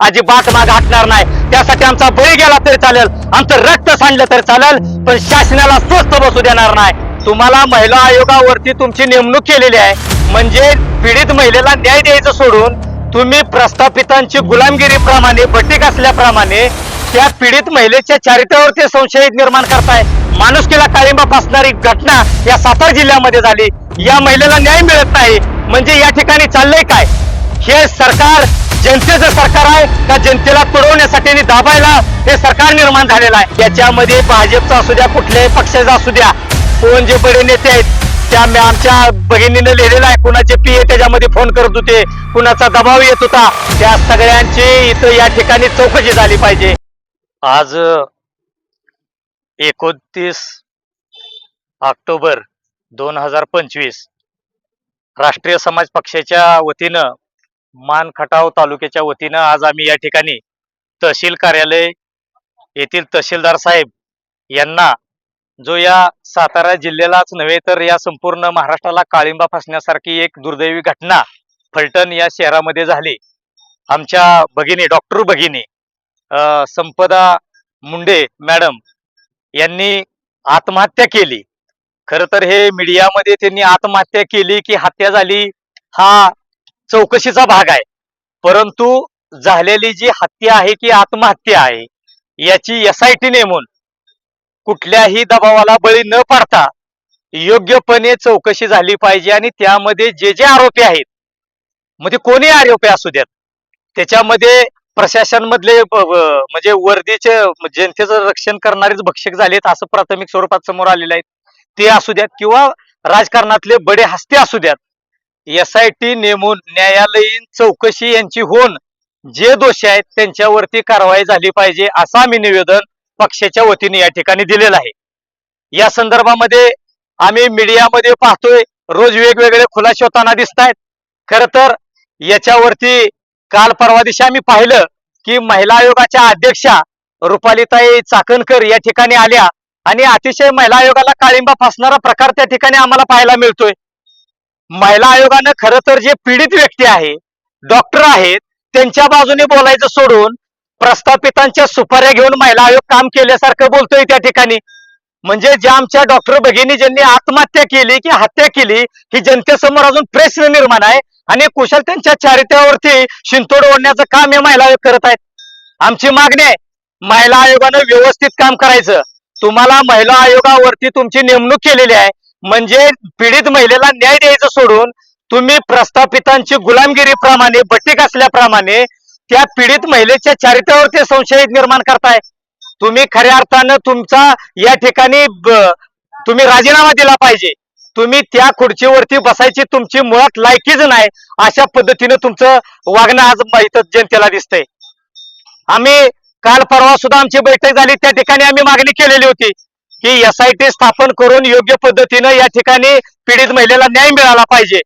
अजिबात माग हटणार नाही. त्यासाठी आमचा बळी गेला तरी चालेल. आमचं रक्त सांडलं तरी चालेल पण शासनाला स्वस्त बसू देणार नाही. तुम्हाला महिला आयोगावरती तुमची नेमणूक केलेली आहे. म्हणजे पीडित महिलेला न्याय द्यायचं सोडून तुम्ही प्रस्थापितांची गुलामगिरीप्रमाणे बटीक असल्याप्रमाणे त्या पीडित महिलेच्या चारित्र्यावरती संशय निर्माण करताय. माणुसकीला काळिंबा फासणारी घटना या सातारा जिल्ह्यामध्ये झाली. या महिलेला न्याय मिळत नाही. म्हणजे या ठिकाणी चाललंय काय? हे सरकार जनतेचं सरकार आहे का जनतेला तुडवण्यासाठी आणि दाबायला हे सरकार निर्माण झालेलं आहे. याच्यामध्ये भाजपचा असू द्या कुठल्याही पक्षाचा असू द्या कोण जे बडे नेते आहेत त्या आमच्या बहिणीनं लिहिलेलं आहे. कुणाचे पीए त्याच्यामध्ये फोन करत होते कुणाचा दबाव येत होता त्या सगळ्यांची इथं या ठिकाणी चौकशी झाली पाहिजे. आज एकोणतीस ऑक्टोबर दोन हजार पंचवीस राष्ट्रीय समाज पक्षाच्या वतीनं मान खटाव तालुक्याच्या वतीनं आज आम्ही या ठिकाणी तहसील कार्यालय येथील तहसीलदार साहेब यांना जो या सातारा जिल्ह्यालाच नव्हे तर या संपूर्ण महाराष्ट्राला काळिंबा फासण्यासारखी एक दुर्दैवी घटना फलटण या शहरामध्ये झाली. आमच्या भगिनी डॉक्टर भगिनी संपदा मुंडे मॅडम यांनी आत्महत्या केली. खर तर हे मीडियामध्ये त्यांनी आत्महत्या केली की हत्या झाली हा चौकशीचा भाग आहे. परंतु झालेली जी हत्या आहे की आत्महत्या आहे याची एस आय टी नेमून कुठल्याही दबावाला बळी न पाडता योग्यपणे चौकशी झाली पाहिजे आणि त्यामध्ये जे जे आरोपी आहेत म्हणजे कोणी आरोपी असू द्यात त्याच्यामध्ये प्रशासन मधले म्हणजे वर्दीचे जनतेचं रक्षण करणारेच भक्षक झालेत असं प्राथमिक स्वरूपात समोर आलेले आहेत. ते असू द्यात किंवा राजकारणातले बडे हस्ते असू द्यात एस आय टी नेमून न्यायालयीन चौकशी यांची होऊन जे दोषी आहेत त्यांच्यावरती कारवाई झाली पाहिजे असं आम्ही निवेदन पक्षाच्या वतीने या ठिकाणी दिलेलं आहे. या संदर्भामध्ये आम्ही मीडियामध्ये पाहतोय रोज वेगवेगळे खुलासे होताना दिसत आहेत खर तर याच्यावरती काल परवा दिवशी आम्ही पाहिलं की महिला आयोगाच्या अध्यक्षा रुपालीताई चाकणकर या ठिकाणी आल्या आणि अतिशय महिला आयोगाला काळिंबा फासणारा प्रकार त्या ठिकाणी आम्हाला पाहायला मिळतोय. महिला आयोगानं खरं तर जे पीडित व्यक्ती आहे डॉक्टर आहेत त्यांच्या बाजूने बोलायचं सोडून प्रस्थापितांच्या सुपाऱ्या घेऊन महिला आयोग काम केल्यासारखं बोलतोय त्या ठिकाणी. म्हणजे ज्या आमच्या डॉक्टर भगिनी ज्यांनी आत्महत्या केली की हत्या केली ही जनतेसमोर अजून प्रश्न निर्माण आहे आणि कुशल त्यांच्या चारित्र्यावरती शिंतोड ओढण्याचं काम हे महिला आयोग करत आहेत. आमची मागणी आहे महिला आयोगानं व्यवस्थित काम करायचं. तुम्हाला महिला आयोगावरती तुमची नेमणूक केलेली आहे म्हणजे पीडित महिलेला न्याय द्यायचं सोडून तुम्ही प्रस्थापितांची गुलामगिरीप्रमाणे बटीक असल्याप्रमाणे त्या पीडित महिलेच्या चारित्र्यावरती संशय निर्माण करताय. तुम्ही खऱ्या अर्थानं तुमचा या ठिकाणी तुम्ही राजीनामा दिला पाहिजे. तुम्ही त्या खुर्चीवरती बसायची तुमची मुळात लायकीच नाही अशा पद्धतीनं तुमचं वागणं आज इथं जनतेला दिसतंय. आम्ही काल परवा सुद्धा आमची बैठक झाली त्या ठिकाणी आम्ही मागणी केलेली होती. की एस आय टी स्थापन करून योग्य पद्धतीनं या ठिकाणी पीडित महिलेला न्याय मिळाला पाहिजे.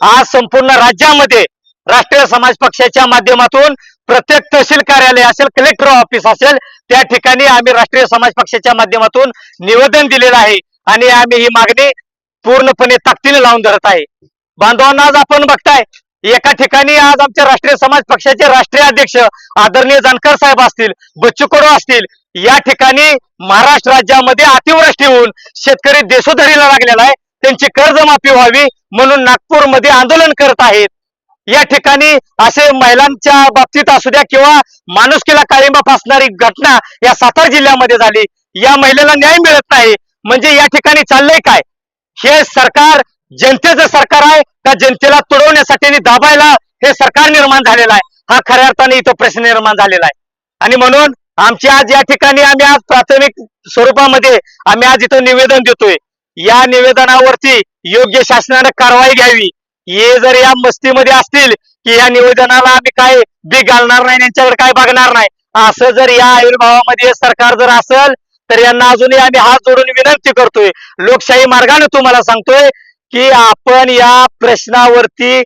आज संपूर्ण राज्यामध्ये राष्ट्रीय समाज पक्षाच्या माध्यमातून प्रत्येक तहसील कार्यालय असेल कलेक्टर ऑफिस असेल त्या ठिकाणी आम्ही राष्ट्रीय समाज पक्षाच्या माध्यमातून निवेदन दिलेलं आहे आणि आम्ही ही मागणी पूर्णपणे ताकदीने लावून धरत आहे. बांधवांना आज आपण बघताय एका ठिकाणी आज आमच्या राष्ट्रीय समाज पक्षाचे राष्ट्रीय अध्यक्ष आदरणीय जानकर साहेब असतील बच्चू कडू असतील या ठिकाणी महाराष्ट्र राज्यामध्ये अतिवृष्टी होऊन शेतकरी देशोधरीला लागलेला आहे. त्यांची कर्जमाफी व्हावी म्हणून नागपूरमध्ये आंदोलन करत आहेत. या ठिकाणी असे महिलांच्या बाबतीत असू द्या किंवा माणुसकीला काळिंबा फासणारी घटना या सातारा जिल्ह्यामध्ये झाली. या महिलेला न्याय मिळत नाही. म्हणजे या ठिकाणी चाललंय काय? हे सरकार जनतेचं सरकार आहे. त्या जनतेला तुडवण्यासाठी आणि दाबायला हे सरकार निर्माण झालेलं आहे. हा खऱ्या अर्थाने इथं प्रश्न निर्माण झालेला आहे. आणि म्हणून आमची आज या ठिकाणी आम्ही आज प्राथमिक स्वरूपामध्ये आम्ही आज इथं निवेदन देतोय. या निवेदनावरती योग्य शासनानं कारवाई घ्यावी. हे जर या मस्तीमध्ये असतील की या निवेदनाला आम्ही काय बी घालणार नाही यांच्याकडे काय बघणार नाही असं जर या आविर्भावामध्ये सरकार जर असेल तर यांना अजूनही आम्ही हात जोडून विनंती करतोय. लोकशाही मार्गाने तुम्हाला सांगतोय की आपण या प्रश्नावरती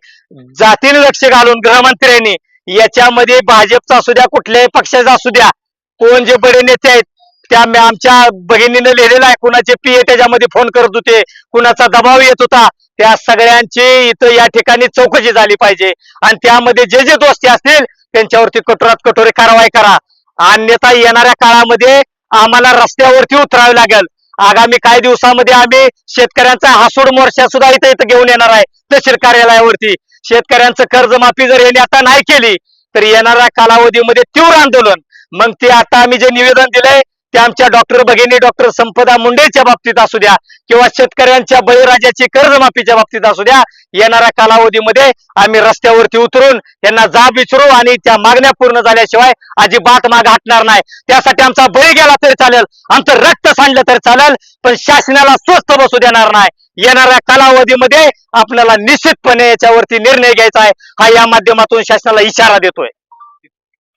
जातीने लक्ष घालून गृहमंत्र्यांनी याच्यामध्ये भाजपचा असू द्या कुठल्याही पक्षाचा असू द्या कोण जे बडे नेते आहेत त्या आमच्या भगिनीनं लिहिलेलं आहे कुणाचे पीए त्याच्यामध्ये फोन करत होते कुणाचा दबाव येत होता त्या सगळ्यांची इथं या ठिकाणी चौकशी झाली पाहिजे. आणि त्यामध्ये जे जे दोस्ती असतील त्यांच्यावरती कठोरात कठोर कारवाई करा. अन्यथा येणाऱ्या काळामध्ये आम्हाला रस्त्यावरती उतरावे लागेल. आगामी काही दिवसामध्ये आम्ही शेतकऱ्यांचा हासूड मोर्चा सुद्धा इथं इथं घेऊन येणार आहे तहसील कार्यालयावरती. शेतकऱ्यांचं कर्जमाफी जर यांनी आता नाही केली तर येणाऱ्या कालावधीमध्ये तीव्र आंदोलन. मग ते आता आम्ही जे निवेदन दिलंय ते आमच्या डॉक्टर भगिनी डॉक्टर संपदा मुंडेच्या बाबतीत असू द्या किंवा शेतकऱ्यांच्या बळीराजाची कर्जमाफीच्या बाबतीत असू द्या येणाऱ्या कालावधीमध्ये आम्ही रस्त्यावरती उतरून त्यांना जाब विचारू आणि त्या मागण्या पूर्ण झाल्याशिवाय अजिबात माग हटणार नाही. त्यासाठी आमचा बळी गेला तरी चालेल आमचं रक्त सांडलं तरी चालेल पण शासनाला स्वस्त बसू देणार नाही. येणाऱ्या कालावधीमध्ये आपल्याला निश्चितपणे याच्यावरती निर्णय घ्यायचा आहे. हा या माध्यमातून शासनाला इशारा देतोय.